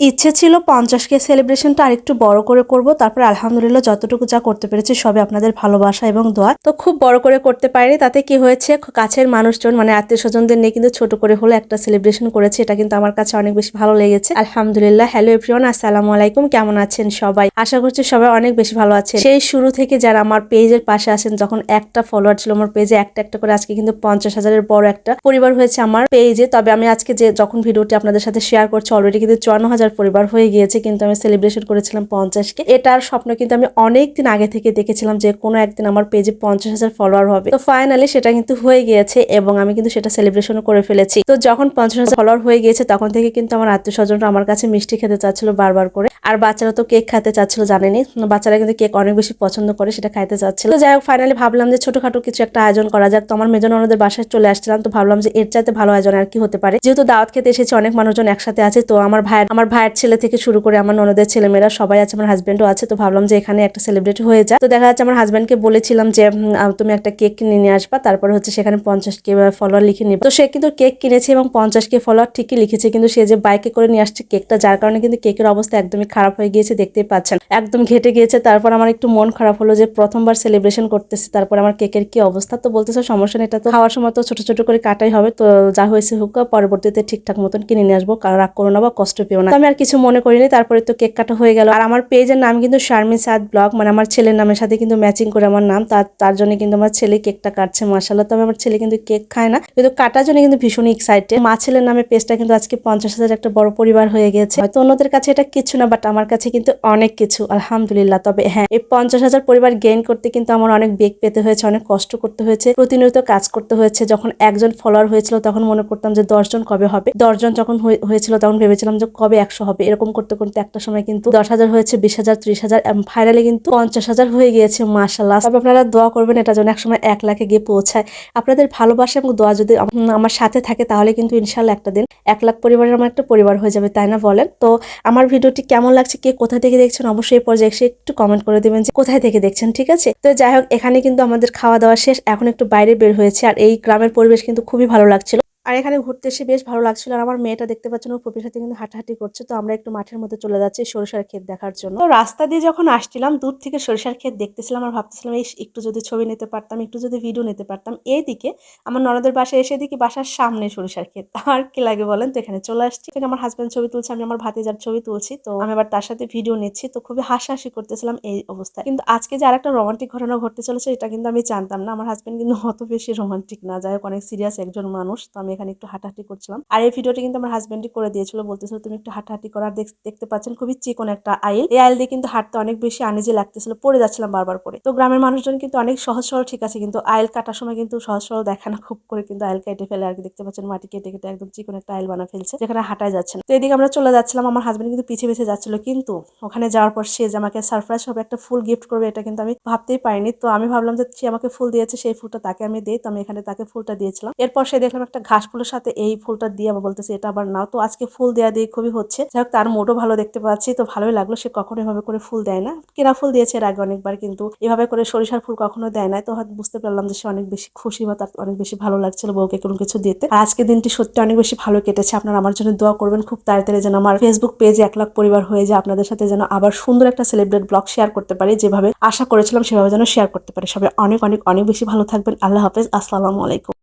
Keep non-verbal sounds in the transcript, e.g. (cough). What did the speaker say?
ইচ্ছে ছিল পঞ্চাশকে সেলিব্রেশনটা আরেকটু বড় করে করব, তারপর আলহামদুলিল্লাহ যতটুকু যা করতে পেরেছি সবে আপনাদের ভালোবাসা এবং দোয়া। তো খুব বড় করে করতে পারিনি, তাতে কি হয়েছে, কাছের মানুষজন মানে আত্মীয় স্বজনদের নিয়ে কিন্তু ছোট করে হলো একটা সেলিব্রেশন করেছে, এটা কিন্তু আমার কাছে অনেক বেশি ভালো লেগেছে। আলহামদুলিল্লাহ হ্যালো এভরিওয়ান আসসালামু আলাইকুম, কেমন আছেন সবাই? আশা করছি সবাই অনেক বেশি ভালো আছে সেই শুরু থেকে যারা আমার পেজের পাশে আছেন, যখন একটা ফলোয়ার ছিল আমার পেজে একটা একটা করে, আজকে কিন্তু পঞ্চাশ হাজারের বড় একটা পরিবার হয়েছে আমার পেজে। তবে আমি আজকে যে, যখন ভিডিওটি আপনাদের সাথে শেয়ার করছি অলরেডি কিন্তু চুয়ান্ন হাজার পরিবার হয়ে গিয়েছে, কিন্তু আমি সেলিব্রেশন করেছিলাম পঞ্চাশকে। এটার স্বপ্ন কিন্তু আমি অনেক দিন আগে থেকে দেখেছিলাম যে কোনো একদিন আমার পেজে পঞ্চাশ হাজার ফলোয়ার হবে। তো ফাইনালি সেটা কিন্তু হয়ে গিয়েছে এবং আমি কিন্তু সেটা সেলিব্রেশনও করে ফেলেছি। তো যখন পঞ্চাশ হাজার ফলোয়ার হয়ে গিয়েছে, তখন থেকে কিন্তু আমার আত্মীয় স্বজনরা আমার কাছে মিষ্টি খেতে চাচ্ছিল বারবার করে। আর বাচ্চারা তো কেক খেতে চাচ্ছিল জানেনি বাচ্চারা কিন্তু কেক অনেক বেশি পছন্দ করে, সেটা খাইতে চাচ্ছিল। যাই হোক ফাইনালি ভাবলাম যে ছোটখাটো কিছু একটা আয়োজন করা যাক। তো আমার মেজন ওনাদের বাসায় চলে আসছিলাম, তো ভাবলাম যে এর চাইতে ভালো আয়োজন আর কি হতে পারে। যেহেতু দাওয়াত খেতে এসেছে, অনেক মানুষজন একসাথে আছে, তো আমার ভাইয়ের আমার ভাইয়ের ছেলে থেকে শুরু করে আমার ননদের ছেলেমেয়েরা সবাই আছে, আমার হাজবেন্ডও আছে। তো ভাবলাম যে এখানে একটা সেলিব্রেট হয়ে যায় তো দেখা যাচ্ছে আমার হাজব্যান্ডকে বলেছিলাম যে তুমি একটা কেক কিনে নিয়ে আসবা। তারপরে হচ্ছে সেখানে পঞ্চাশ কে ফলোয়ার লিখে নিবা। তো সে কিন্তু কেক কিনেছে এবং পঞ্চাশ কে ফলোয়ার ঠিকই লিখেছে। কিন্তু সে যে বাইকে করে নিয়ে আসছে কেকটা যার কারণে কিন্তু কেকের অবস্থা একদমই খারাপ হয়ে গিয়েছে, দেখতেই পাচ্ছেন। একদম ঘেটে গিয়েছে। তারপর আমার একটু মন খারাপ হলো যে প্রথমবার সেলিব্রেশন করতেছি। তারপর আমার কেকের কি অবস্থা? তো বলতেছে, সমস্যা নেই, এটা তো খাওয়ার সময় তো ছোট ছোট করে কাটাই হবে। তো যা হয়েছে হোক, পরবর্তীতে ঠিকঠাক মতন কিনে নিয়ে আসব। রাগ করো না বা কষ্ট পেও না। আমি আর কিছু মনে করিনি, তারপরে তো কেক কাটা হয়ে গেল। আর আমার পেজের নাম কিন্তু শারমিন সাদ ব্লগ মানে আমার ছেলের নামের সাথে কিন্তু ম্যাচিং করে আমার নাম, তার তার জন্য কিন্তু আমার ছেলে কেকটা কাটছে মাসাল্লাহ তবে আমার ছেলে কিন্তু কেক খায় না, কিন্তু কাটার জন্য কিন্তু ভীষণ এক্সাইটেড মা ছেলের নামে পেজটা কিন্তু আজকে পঞ্চাশ হাজার একটা বড় পরিবার হয়ে গেছে। হয়তো অন্যদের কাছে এটা কিছু না বাট আমার কাছে কিন্তু অনেক কিছু, আলহামদুলিল্লাহ। তবে হ্যাঁ এই পঞ্চাশ হাজার পরিবার গেইন করতে কিন্তু আমার অনেক বেগ পেতে হয়েছে, অনেক কষ্ট করতে হয়েছে, প্রতিনিয়ত কাজ করতে হয়েছে। যখন একজন ফলোয়ার হয়েছিল, তখন মনে করতাম যে দশজন কবে হবে? দশজন যখন হয়ে- হয়েছিল, তখন ভেবেছিলাম যে কবে একশো হবে। এরকম করতে করতে একটা সময় কিন্তু দশ হাজার হয়েছে, বিশ হাজার, ত্রিশ হাজার ফাইনালি কিন্তু পঞ্চাশ হাজার হয়ে গিয়েছে মাসাল্লাহ তবে আপনারা দোয়া করবেন এটা যেন একসময় এক লাখে গিয়ে পৌঁছায়। আপনাদের ভালোবাসা এবং দোয়া যদি আমার সাথে থাকে তাহলে কিন্তু ইনশাল্লাহ একটা দিন এক লাখ পরিবারের আমার একটা পরিবার হয়ে যাবে, তাই না বলেন? তো আমার ভিডিওটি কেমন লাগছে, কে কোথা থেকে দেখছেন অবশ্যই পর্যায়ে এসে একটু কমেন্ট করে দেবেন যে কোথায় থেকে দেখছেন, ঠিক আছে? তো যাই হোক, এখানে কিন্তু আমাদের খাওয়া দাওয়া শেষ, এখন একটু বাইরে বের হয়েছে, আর এই গ্রামের পরিবেশ কিন্তু খুবই ভালো লাগছিল। আর এখানে ঘুরতে এসে বেশ ভালো লাগছিল। আর আমার মেয়েটা দেখতে পাচ্ছেন, ও পুপির সাথে কিন্তু হাঁটাহাঁটি করছে। তো আমরা একটু মাঠের মধ্যে চলে যাচ্ছি সরিষার ক্ষেত দেখার জন্য। তো রাস্তা দিয়ে যখন আসছিলাম, দূর থেকে সরিষার ক্ষেত দেখতেছিলাম আর ভাবতেছিলাম এই একটু যদি ছবি নিতে পারতাম, একটু যদি ভিডিও নিতে পারতাম। এইদিকে আমার ননদের বাসায় এসে দেখি বাসার সামনে সরিষার ক্ষেত। (laughs) আর কি লাগে বলেন তো, এখানে চলে আসছি। এখানে আমার হাজব্যান্ড ছবি তুলছে, আমি আমার ভাতিজার ছবি তুলছি। তো আমি আবার তার সাথে ভিডিও নিচ্ছি। তো খুবই হাসাহাসি করতেছিলাম এই অবস্থায় কিন্তু আজকে যে আরেকটা রোমান্টিক ঘটনা ঘটতে চলেছে, এটা কিন্তু আমি জানতাম না। আমার হাজব্যান্ড কিন্তু অত বেশি রোমান্টিক না। যাই হোক, অনেক সিরিয়াস একজন মানুষ। তো আমি এখানে একটু হাঁটাহাঁটি করছিলাম। আর এই ভিডিওটি কিন্তু আমার হাজব্যান্ডই করে দিয়েছিল। বলতেছিল, তুমি একটু হাঁটাহাঁটি করার দেখতে পাচ্ছেন, খুবই চিকন একটা আইল। এই আইল দিয়ে কিন্তু হাঁটতে অনেক বেশি আনেজি লাগতেছিল। পড়ে যাচ্ছিলাম বারবার করে তো গ্রামের মানুষজন কিন্তু অনেক সহজ সরল, ঠিক আছে? কিন্তু আইল কাটার সময় কিন্তু সহজ সরল দেখে না, খুব করে কিন্তু আইল কেটে ফেলে। আর কি দেখতে পাচ্ছেন, মাটি কেটে কেটে একদম চিকন একটা আইল বানা ফেলছে, যেখানে হাঁটায় যাচ্ছে তো এদিকে আমরা চলে যাচ্ছিলাম। আমার হাজব্যান্ড কিন্তু পিছিয়ে পিছিয়ে যাচ্ছিল। কিন্তু ওখানে যাওয়ার পর সে যে আমাকে সারপ্রাইজ হবে, একটা ফুল গিফট করবে, এটা কিন্তু আমি ভাবতেই পারিনি। তো আমি ভাবলাম যে সে আমাকে ফুল দিয়েছে, সেই ফুলটা তাকে আমি দিই। তো আমি এখানে তাকে ফুলটা দিয়েছিলাম। এরপর সে দেখলাম একটা ঘাস ফুলের সাথে এই ফুলটা দিয়ে আবার বলতেছে, এটা আবার নাও। তো আজকে ফুল দেওয়া দিয়ে খুবই হচ্ছে। যাই হোক, তার মোটও ভালো দেখতে পাচ্ছি। তো ভালোই লাগল, সে কখনো এভাবে করে ফুল দেয় না। কেনা ফুল দিয়েছে এর আগে অনেকবার, কিন্তু এভাবে করে সরিষার ফুল কখনো দেয় না তো হয়তো বুঝতে পারলাম যে সে অনেক বেশি খুশি বা তার অনেক বেশি ভালো লাগছিল বউকে কোনো কিছু দিতে। আর আজকে দিনটি সত্যি অনেক বেশি ভালো কেটেছে। আপনারা আমার জন্য দোয়া করবেন। খুব তাড়াতাড়ি যেন আমার ফেসবুক পেজে এক লাখ পরিবার হয়ে যায়। আপনাদের সাথে যেন আবার সুন্দর একটা সেলিব্রেট ব্লগ শেয়ার করতে পারি। যেভাবে আশা করেছিলাম সেভাবে যেন শেয়ার করতে পারি। সবাই অনেক অনেক অনেক বেশি ভালো থাকবেন। আল্লাহ হাফেজ। আসসালামু আলাইকুম।